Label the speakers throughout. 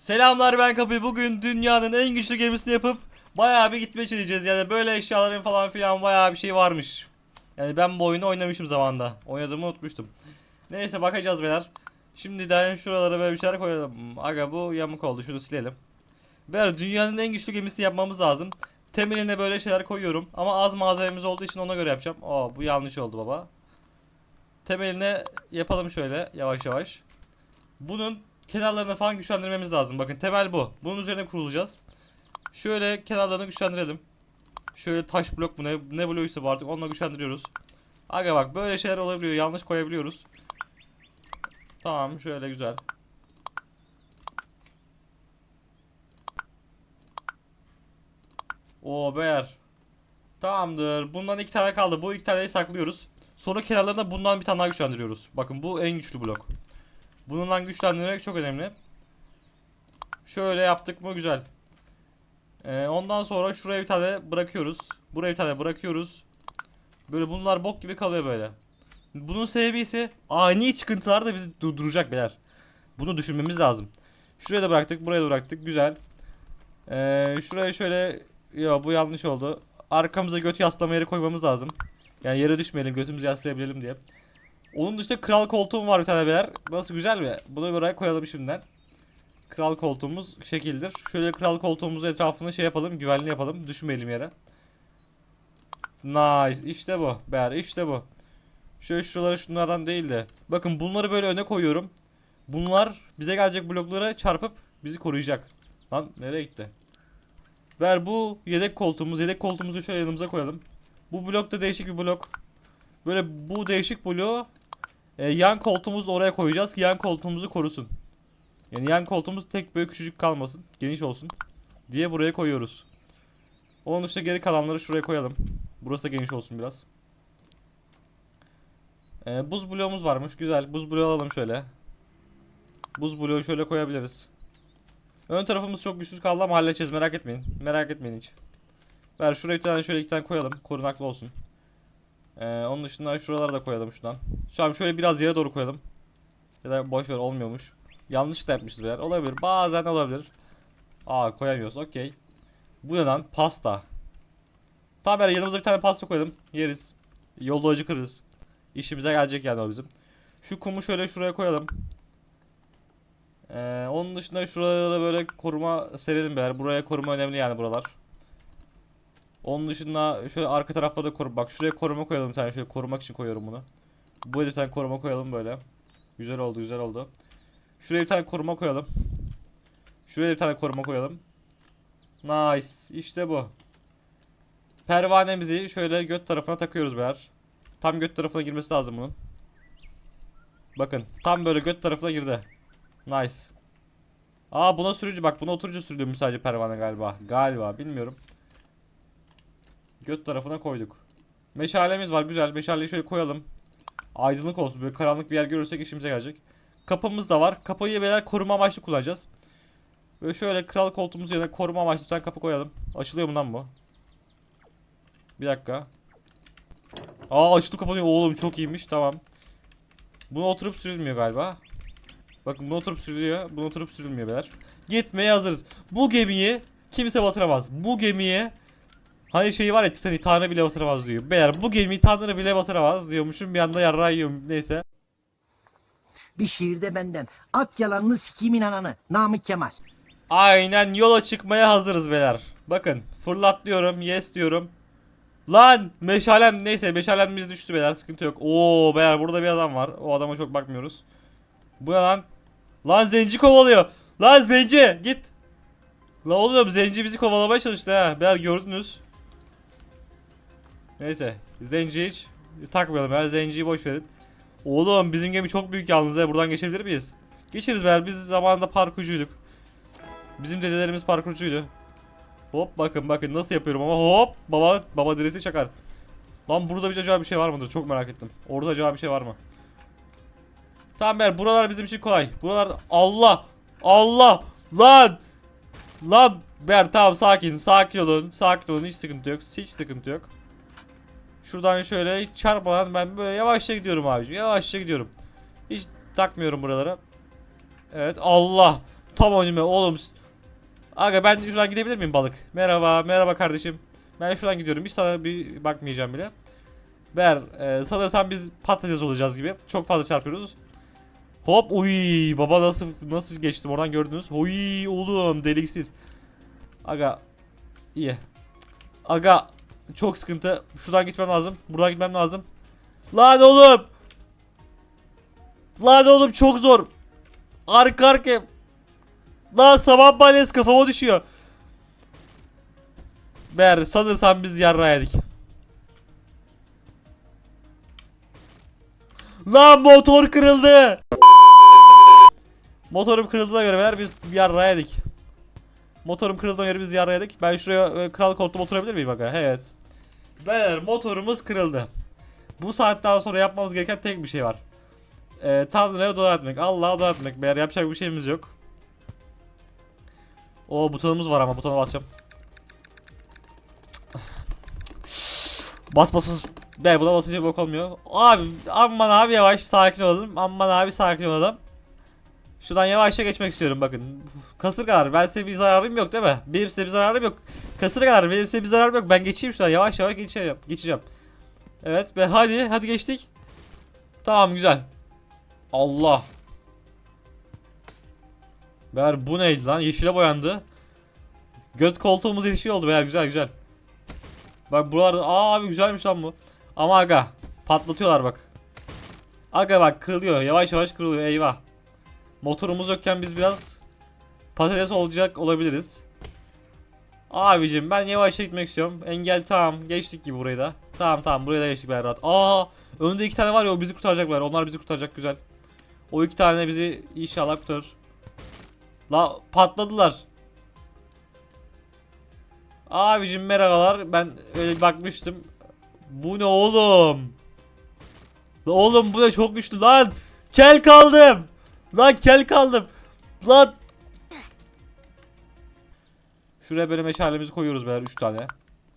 Speaker 1: Selamlar ben Kapı. Bugün dünyanın en güçlü gemisini yapıp bayağı bir gitmeye çalışacağız. Yani böyle eşyaların falan filan bayağı bir şey varmış. Yani ben bu oyunu oynamışım zamanda. Oynadığımı unutmuştum. Neyse bakacağız beyler. Şimdiden şuralara böyle bir şeyler koyalım. Aga bu yamuk oldu. Şunu silelim. Beyler dünyanın en güçlü gemisini yapmamız lazım. Temeline böyle şeyler koyuyorum. Ama az malzememiz olduğu için ona göre yapacağım. Aa bu yanlış oldu baba. Temeline yapalım şöyle yavaş yavaş. Bunun kenarlarını falan güçlendirmemiz lazım. Bakın temel bu. Bunun üzerine kurulacağız. Şöyle kenarlarını güçlendirelim. Şöyle taş blok mu ne, ne bloğuysa bu artık onunla güçlendiriyoruz. Aga bak böyle şeyler olabiliyor. Yanlış koyabiliyoruz. Tamam şöyle güzel. Oo beyler. Tamamdır. Bundan iki tane kaldı. Bu iki taneyi saklıyoruz. Sonra kenarlarına bundan bir tane daha güçlendiriyoruz. Bakın bu en güçlü blok. Bununla güçlendirmek çok önemli. Şöyle yaptık mı güzel. Ee, ondan sonra şuraya bir tane bırakıyoruz. Buraya bir tane bırakıyoruz. Böyle bunlar bok gibi kalıyor böyle. Bunun sebebi ise ani çıkıntılar da bizi durduracak beyler. Bunu düşünmemiz lazım. Şuraya da bıraktık, buraya da bıraktık. Güzel. Ee, şuraya şöyle... Yo bu yanlış oldu. Arkamıza göt yaslama yeri koymamız lazım. Yani yere düşmeyelim, götümüzü yaslayabilelim diye. Onun dışında kral koltuğum var bir tane beyler. Nasıl güzel mi? Bunu buraya koyalım şimdiden. Kral koltuğumuz şekildir. Şöyle kral koltuğumuzun etrafını şey yapalım, güvenli yapalım. Düşmeyelim yere. Nice. İşte bu. Beyler işte bu. Şöyle şuraları şunlardan değil de. Bakın bunları böyle öne koyuyorum. Bunlar bize gelecek bloklara çarpıp bizi koruyacak. Lan nereye gitti? Ver bu yedek koltuğumuz. Yedek koltuğumuzu şöyle yanımıza koyalım. Bu blok da değişik bir blok. Böyle bu değişik bloğu e, yan koltuğumuzu oraya koyacağız ki yan koltuğumuzu korusun. Yani yan koltuğumuz tek böyle küçücük kalmasın. Geniş olsun. Diye buraya koyuyoruz. Onun dışında geri kalanları şuraya koyalım. Burası da geniş olsun biraz. E, buz bloğumuz varmış. Güzel. Buz bloğu alalım şöyle. Buz bloğu şöyle koyabiliriz. Ön tarafımız çok güçsüz kaldı ama halledeceğiz. Merak etmeyin. Merak etmeyin hiç. Ver şuraya bir tane şöyle iki tane koyalım. Korunaklı olsun. Ee, onun dışında şuralara da koyalım şuradan. Şu an şöyle biraz yere doğru koyalım. Ya da boş ver olmuyormuş. Yanlış da yapmışız beyler. Olabilir. Bazen olabilir. Aa koyamıyoruz. Okey. Bu ne lan? Pasta. Tamam beyler yanımıza bir tane pasta koyalım. Yeriz. Yolda acıkırız. İşimize gelecek yani o bizim. Şu kumu şöyle şuraya koyalım. Ee, onun dışında şuralara böyle koruma serelim beyler. Buraya koruma önemli yani buralar. Onun dışında şöyle arka tarafları da koru. Bak şuraya koruma koyalım bir tane. Şöyle korumak için koyuyorum bunu. Bu bir tane koruma koyalım böyle. Güzel oldu güzel oldu. Şuraya bir tane koruma koyalım. Şuraya bir tane koruma koyalım. Nice. İşte bu. Pervanemizi şöyle göt tarafına takıyoruz beyler. Tam göt tarafına girmesi lazım bunun. Bakın tam böyle göt tarafına girdi. Nice. Aa buna sürücü bak buna oturucu sürülüyormuş sadece pervane galiba. Galiba bilmiyorum. Göt tarafına koyduk. Meşalemiz var güzel. Meşaleyi şöyle koyalım. Aydınlık olsun. Böyle karanlık bir yer görürsek işimize gelecek. Kapımız da var. Kapıyı beyler koruma amaçlı kullanacağız. Böyle şöyle kral koltuğumuz yerine koruma amaçlı bir tane kapı koyalım. Açılıyor mu lan bu? Bir dakika. Aa açtı kapanıyor. Oğlum çok iyiymiş. Tamam. Buna oturup sürülmüyor galiba. Bakın buna oturup sürülüyor. Buna oturup sürülmüyor beyler. Gitmeye hazırız. Bu gemiyi kimse batıramaz. Bu gemiye Hani şeyi var ya Titanic Tanrı bile batıramaz diyor. Beyler bu gemiyi Tanrı bile batıramaz diyormuşum. Bir anda yarrağı yiyorum. Neyse.
Speaker 2: Bir şiirde benden. At yalanını sikimin ananı. Namık Kemal.
Speaker 1: Aynen yola çıkmaya hazırız beyler. Bakın fırlat diyorum. Yes diyorum. Lan meşalem neyse meşalemiz düştü beyler sıkıntı yok. Oo beyler burada bir adam var. O adama çok bakmıyoruz. Bu ne lan? Lan zenci kovalıyor. Lan zenci git. La oğlum zenci bizi kovalamaya çalıştı ha. Beyler gördünüz. Neyse. Zenci hiç takmayalım ya. Zenciyi boş verin. Oğlum bizim gemi çok büyük yalnız ya. Buradan geçebilir miyiz? Geçeriz beyler. Biz zamanında parkurcuyduk. Bizim dedelerimiz parkurcuydu. Hop bakın bakın nasıl yapıyorum ama hop baba baba diresi çakar. Lan burada bir acaba bir şey var mıdır? Çok merak ettim. Orada acaba bir şey var mı? Tamam beyler buralar bizim için kolay. Buralar Allah Allah lan lan Ber tamam sakin sakin olun sakin olun hiç sıkıntı yok hiç sıkıntı yok. Şuradan şöyle çarpmadan ben böyle yavaşça gidiyorum abiciğim yavaşça gidiyorum. Hiç takmıyorum buralara. Evet Allah Tamam önüme oğlum. Aga ben şuradan gidebilir miyim balık? Merhaba, merhaba kardeşim. Ben şuradan gidiyorum. Hiç sana bir bakmayacağım bile. Ber, e, sanırsam biz patates olacağız gibi. Çok fazla çarpıyoruz. Hop, uy, baba nasıl nasıl geçtim oradan gördünüz. Uy, oğlum deliksiz. Aga, iyi. Aga, çok sıkıntı. Şuradan gitmem lazım. Buradan gitmem lazım. Lan oğlum. Lan oğlum çok zor. Arka arka. Lan sabah balyası kafama düşüyor. Ber sanırsam biz yarra yedik. Lan motor kırıldı. Motorum kırıldığına göre beyler biz yarra yedik. Motorum kırıldığına göre biz yarra yedik. Ben şuraya e, kral koltuğuma oturabilir miyim aga? Evet. Beyler motorumuz kırıldı. Bu saatten sonra yapmamız gereken tek bir şey var. Ee, Tanrı'ya dua etmek. Allah'a dua etmek. Beyler yapacak bir şeyimiz yok. O butonumuz var ama butona basacağım. Bas bas bas. Beyler buna basınca bok olmuyor. Abi aman abi yavaş sakin olalım. Aman abi sakin olalım. Şuradan yavaşça geçmek istiyorum bakın. Kasırgalar ben size bir zararım yok değil mi? Benim size bir zararım yok. Kasırgalar benim size bir zararım yok. Ben geçeyim şuradan yavaş yavaş geçeceğim. Geçeceğim. Evet ben hadi hadi geçtik. Tamam güzel. Allah. Ver bu neydi lan? Yeşile boyandı. Göt koltuğumuz yeşil oldu beyler güzel güzel. Bak buralarda aa abi güzelmiş lan bu. Ama aga patlatıyorlar bak. Aga bak kırılıyor yavaş yavaş kırılıyor eyvah. Motorumuz yokken biz biraz patates olacak olabiliriz. Abicim ben yavaş gitmek istiyorum. Engel tamam geçtik gibi burayı da. Tamam tamam buraya da geçtik beyler rahat. Aa önde iki tane var ya o bizi kurtaracaklar. Onlar bizi kurtaracak güzel. O iki tane bizi inşallah kurtarır. La patladılar. Abicim merhabalar. Ben öyle bakmıştım. Bu ne oğlum? La oğlum bu ne çok güçlü lan. Kel kaldım. Lan kel kaldım. Lan. Şuraya böyle meşalemizi koyuyoruz beyler 3 tane.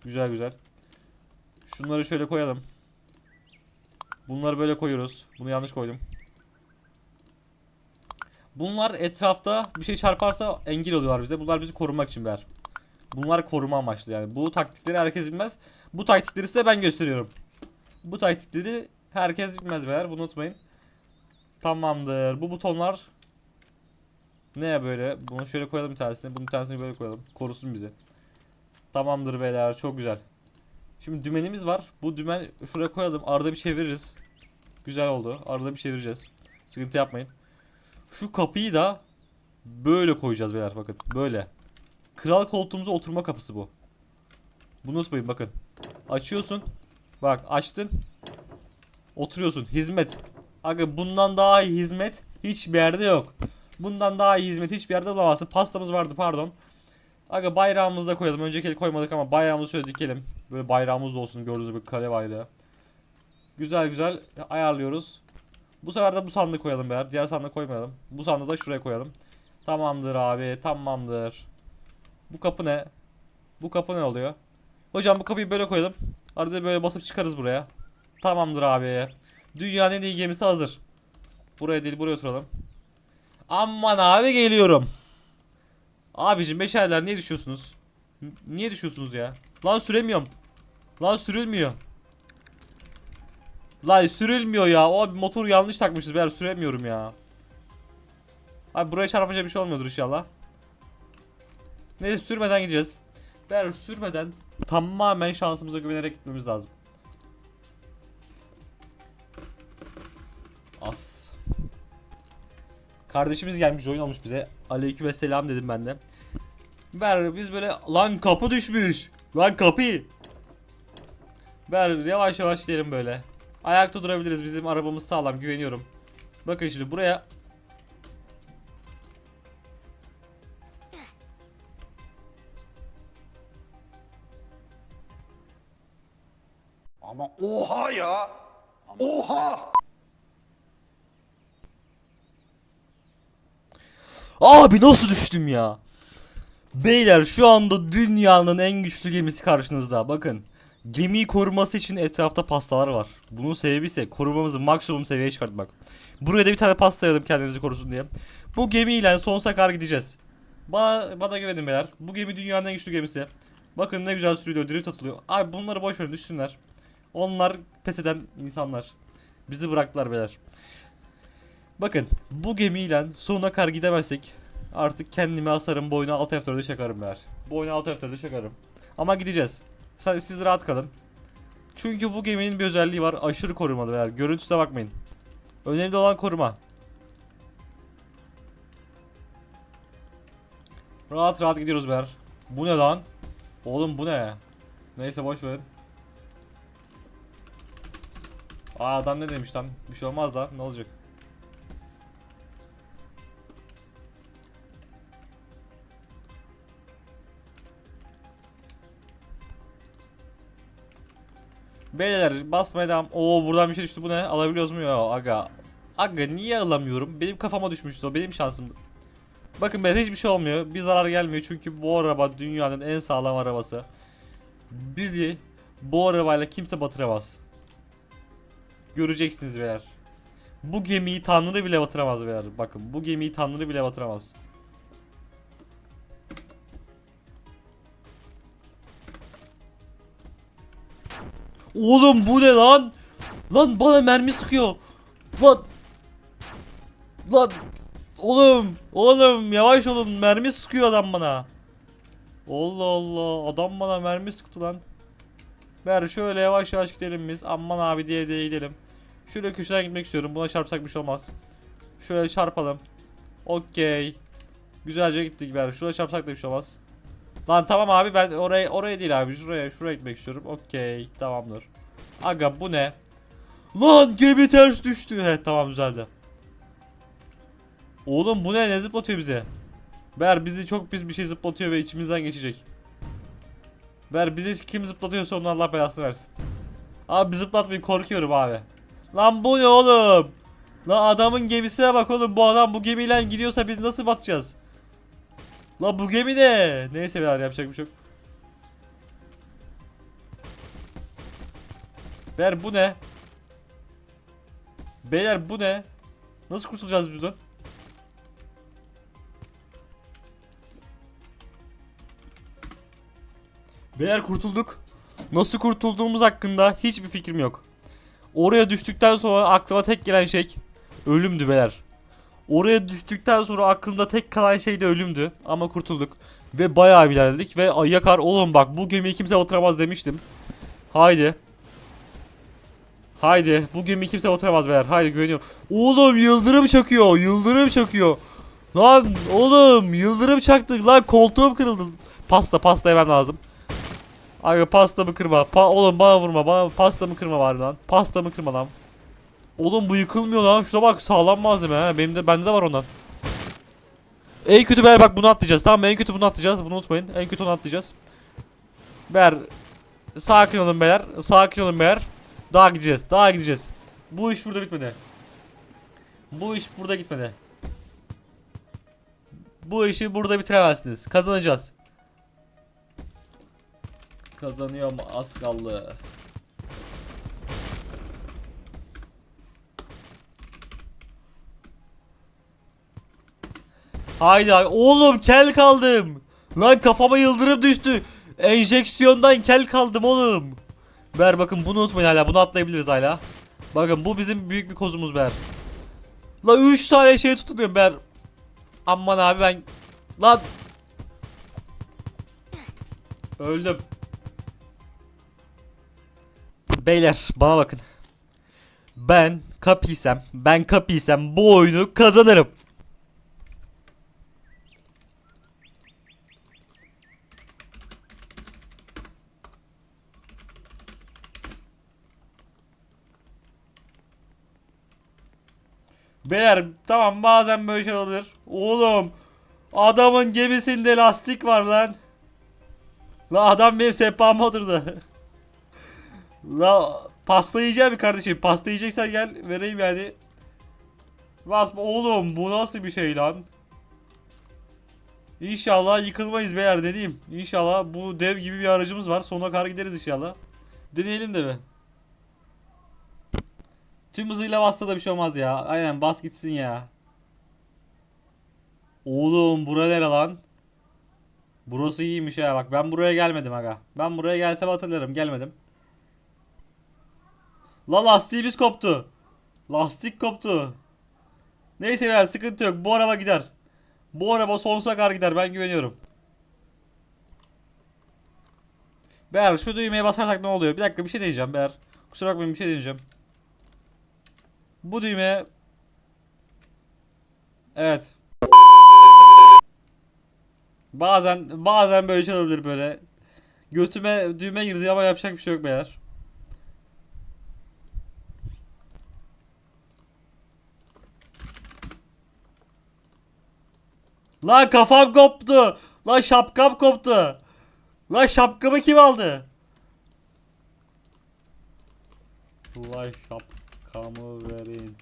Speaker 1: Güzel güzel. Şunları şöyle koyalım. Bunları böyle koyuyoruz. Bunu yanlış koydum. Bunlar etrafta bir şey çarparsa engel oluyorlar bize. Bunlar bizi korumak için beyler. Bunlar koruma amaçlı yani. Bu taktikleri herkes bilmez. Bu taktikleri size ben gösteriyorum. Bu taktikleri herkes bilmez beyler. Bunu unutmayın. Tamamdır. Bu butonlar ne böyle? Bunu şöyle koyalım bir tanesini. Bunun bir tanesini böyle koyalım. Korusun bizi. Tamamdır beyler. Çok güzel. Şimdi dümenimiz var. Bu dümen şuraya koyalım. Arada bir çeviririz. Güzel oldu. Arada bir çevireceğiz. Sıkıntı yapmayın. Şu kapıyı da böyle koyacağız beyler bakın. Böyle. Kral koltuğumuza oturma kapısı bu. Bunu unutmayın bakın. Açıyorsun. Bak açtın. Oturuyorsun. Hizmet. Aga bundan daha iyi hizmet hiçbir yerde yok. Bundan daha iyi hizmet hiçbir yerde bulamazsın. Pastamız vardı pardon. Aga bayrağımızı da koyalım. Önceki el koymadık ama bayrağımızı şöyle dikelim. Böyle bayrağımız da olsun gördüğünüz gibi kale bayrağı. Güzel güzel ayarlıyoruz. Bu sefer de bu sandığı koyalım beyler. Diğer sandığı koymayalım. Bu sandığı da şuraya koyalım. Tamamdır abi tamamdır. Bu kapı ne? Bu kapı ne oluyor? Hocam bu kapıyı böyle koyalım. Arada böyle basıp çıkarız buraya. Tamamdır abi. Dünyanın en iyi gemisi hazır. Buraya değil buraya oturalım. Aman abi geliyorum. Abicim beşerler niye düşüyorsunuz? Niye düşüyorsunuz ya? Lan süremiyorum. Lan sürülmüyor. Lan sürülmüyor ya. O abi motoru yanlış takmışız beyler süremiyorum ya. Abi buraya çarpınca bir şey olmuyordur inşallah. Neyse sürmeden gideceğiz. Beyler sürmeden tamamen şansımıza güvenerek gitmemiz lazım. As. Kardeşimiz gelmiş oyun olmuş bize. Aleyküm selam dedim ben de. Ver biz böyle lan kapı düşmüş. Lan kapı. Ver yavaş yavaş gidelim böyle. Ayakta durabiliriz. Bizim arabamız sağlam güveniyorum. Bakın şimdi buraya
Speaker 3: Ama oha ya. Oha.
Speaker 1: Abi nasıl düştüm ya? Beyler şu anda dünyanın en güçlü gemisi karşınızda. Bakın. Gemiyi koruması için etrafta pastalar var. Bunun sebebi ise korumamızı maksimum seviyeye çıkartmak. Buraya da bir tane pasta yayalım kendimizi korusun diye. Bu gemiyle sonsuza kadar gideceğiz. Bana, bana güvenin beyler. Bu gemi dünyanın en güçlü gemisi. Bakın ne güzel sürülüyor, drift atılıyor. Abi bunları boş verin düşsünler. Onlar pes eden insanlar. Bizi bıraktılar beyler. Bakın bu gemiyle sonuna kadar gidemezsek artık kendimi asarım boyuna alt F4'e çakarım beyler. Boyuna alt F4'e çakarım. Ama gideceğiz. Siz rahat kalın. Çünkü bu geminin bir özelliği var. Aşırı korumalı beyler. Görüntüsüne bakmayın. Önemli olan koruma. Rahat rahat gidiyoruz beyler. Bu ne lan? Oğlum bu ne? Neyse boş verin. Aa adam ne demiş lan? Bir şey olmaz da ne olacak? Beyler basmaya devam. Oo buradan bir şey düştü. Bu ne? Alabiliyoruz mu ya? Aga. Aga niye alamıyorum? Benim kafama düşmüştü o. Benim şansım. Bakın ben hiçbir şey olmuyor. Bir zarar gelmiyor çünkü bu araba dünyanın en sağlam arabası. Bizi bu arabayla kimse batıramaz. Göreceksiniz beyler. Bu gemiyi Tanrı bile batıramaz beyler. Bakın bu gemiyi Tanrı bile batıramaz. Oğlum bu ne lan? Lan bana mermi sıkıyor. Lan. Lan. Oğlum. Oğlum yavaş olun. Mermi sıkıyor adam bana. Allah Allah. Adam bana mermi sıktı lan. Ver şöyle yavaş yavaş gidelim biz. Aman abi diye diye gidelim. Şöyle köşeden gitmek istiyorum. Buna çarpsak bir şey olmaz. Şöyle çarpalım. Okey. Güzelce gittik ver. Şuraya çarpsak da bir şey olmaz. Lan tamam abi ben oraya oraya değil abi. Şuraya şuraya gitmek istiyorum. Okey. Tamamdır. Aga bu ne? Lan gemi ters düştü. He tamam düzeldi. Oğlum bu ne? Ne zıplatıyor bize? Ber bizi çok pis bir şey zıplatıyor ve içimizden geçecek. Ver bizi kim zıplatıyorsa onun Allah belasını versin. Abi zıplatmayın korkuyorum abi. Lan bu ne oğlum? Lan adamın gemisine bak oğlum bu adam bu gemiyle gidiyorsa biz nasıl batacağız? Lan bu gemi ne? Neyse beyler yapacak bir şey yok. Ver bu ne? Beyler bu ne? Nasıl kurtulacağız biz buradan? Beyler kurtulduk. Nasıl kurtulduğumuz hakkında hiçbir fikrim yok. Oraya düştükten sonra aklıma tek gelen şey ölümdü beyler. Oraya düştükten sonra aklımda tek kalan şey de ölümdü. Ama kurtulduk. Ve bayağı ilerledik. Ve yakar oğlum bak bu gemiyi kimse batıramaz demiştim. Haydi. Haydi. Bu gemiyi kimse batıramaz beyler. Haydi güveniyorum. Oğlum yıldırım çakıyor. Yıldırım çakıyor. Lan oğlum yıldırım çaktı. Lan koltuğum kırıldı. Pasta pasta yemem lazım. Abi pastamı kırma. Pa oğlum bana vurma. Bana pastamı kırma var lan. Pastamı kırma lan. Oğlum bu yıkılmıyor lan. Şuna bak sağlam malzeme ha. Benim de bende de var ondan. En kötü beyler bak bunu atlayacağız. Tamam? En kötü bunu atlayacağız. Bunu unutmayın. En kötü onu atlayacağız. Beyler sakin olun beyler. Sakin olun beyler. Daha gideceğiz. Daha gideceğiz. Bu iş burada bitmedi. Bu iş burada gitmedi. Bu işi burada bitiremezsiniz. Kazanacağız. Kazanıyorum az kaldı. Haydi abi. Oğlum kel kaldım. Lan kafama yıldırım düştü. Enjeksiyondan kel kaldım oğlum. Ver bakın bunu unutmayın hala. Bunu atlayabiliriz hala. Bakın bu bizim büyük bir kozumuz Ber. La 3 tane şey tutuyorum Ber. Aman abi ben. Lan. Öldüm. Beyler bana bakın. Ben kapiysem, ben kapiysem bu oyunu kazanırım. Beyler tamam bazen böyle şey olabilir. Oğlum adamın gemisinde lastik var lan. La adam benim sehpama oturdu. La pasta yiyeceğim kardeşim? Pasta yiyeceksen gel vereyim yani. Basma oğlum bu nasıl bir şey lan? İnşallah yıkılmayız beyler dediğim. İnşallah bu dev gibi bir aracımız var. Sonuna kadar gideriz inşallah. Deneyelim de mi? Tüm hızıyla bassa da bir şey olmaz ya. Aynen bas gitsin ya. Oğlum bura nere lan? Burası iyiymiş ha bak ben buraya gelmedim aga. Ben buraya gelsem hatırlarım gelmedim. La lastiğimiz koptu. Lastik koptu. Neyse ver sıkıntı yok bu araba gider. Bu araba sonsuza kadar gider ben güveniyorum. Ber şu düğmeye basarsak ne oluyor? Bir dakika bir şey diyeceğim Ber. Kusura bakmayın bir şey diyeceğim. Bu düğme Evet. Bazen bazen böyle şey olabilir böyle. Götüme düğme girdi ama yapacak bir şey yok beyler. Lan kafam koptu. Lan şapkam koptu. Lan şapkamı kim aldı? Lan şapkamı verin.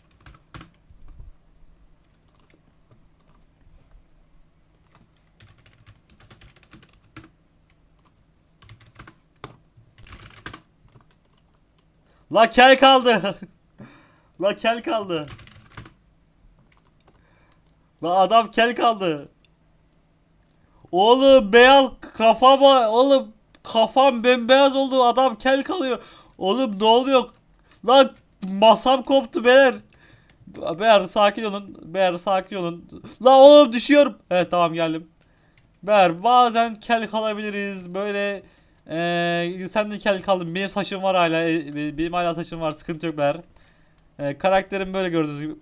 Speaker 1: La kel kaldı. La kel kaldı. La adam kel kaldı. Oğlum beyaz kafama oğlum kafam bembeyaz oldu adam kel kalıyor. Oğlum ne oluyor? Lan masam koptu beyler. Beyler sakin olun. Beyler sakin olun. La oğlum düşüyorum. Evet tamam geldim. Beyler bazen kel kalabiliriz. Böyle eee sen de kel kaldın. Benim saçım var hala. e, Benim hala saçım var. Sıkıntı yok beyler. Eee, karakterim böyle gördüğünüz gibi.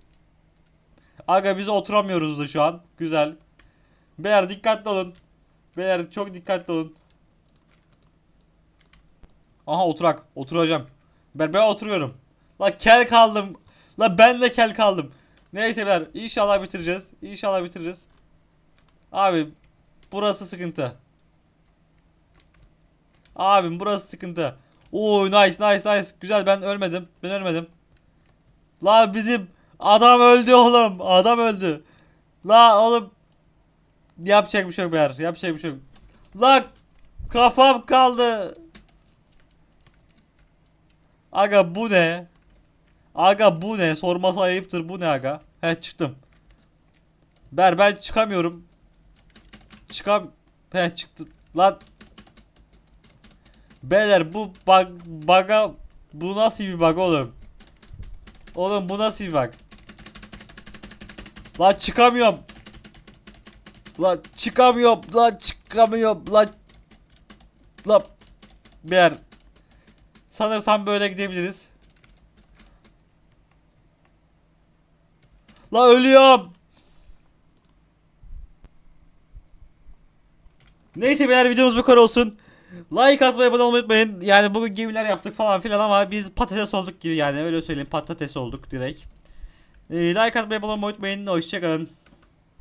Speaker 1: Aga biz oturamıyoruz da şu an. Güzel. Beyler dikkatli olun. Beyler çok dikkatli olun. Aha oturak. Oturacağım. Ben ben oturuyorum. La kel kaldım. La ben de kel kaldım. Neyse beyler inşallah bitireceğiz. İnşallah bitiririz. Abi burası sıkıntı. Abim burası sıkıntı. Oo nice nice nice. Güzel ben ölmedim. Ben ölmedim. La bizim adam öldü oğlum. Adam öldü. La oğlum Yapacak bir şey yok beyler. Yapacak bir şey yok. La kafam kaldı. Aga bu ne? Aga bu ne? Sorması ayıptır. Bu ne aga? He çıktım. Ber ben çıkamıyorum. Çıkam. He çıktım. Lan. Beyler bu bug baga bu nasıl bir bug oğlum? Oğlum bu nasıl bir bug? Lan çıkamıyorum. Lan çıkamıyorum. Lan çıkamıyorum. Lan. Lan. Beyler. Sanırsam böyle gidebiliriz. La ölüyorum. Neyse beyler videomuz bu kadar olsun. Like atmayı abone olmayı unutmayın. Yani bugün gemiler yaptık falan filan ama biz patates olduk gibi yani öyle söyleyeyim patates olduk direkt. Ee, like atmayı abone olmayı unutmayın. Hoşçakalın.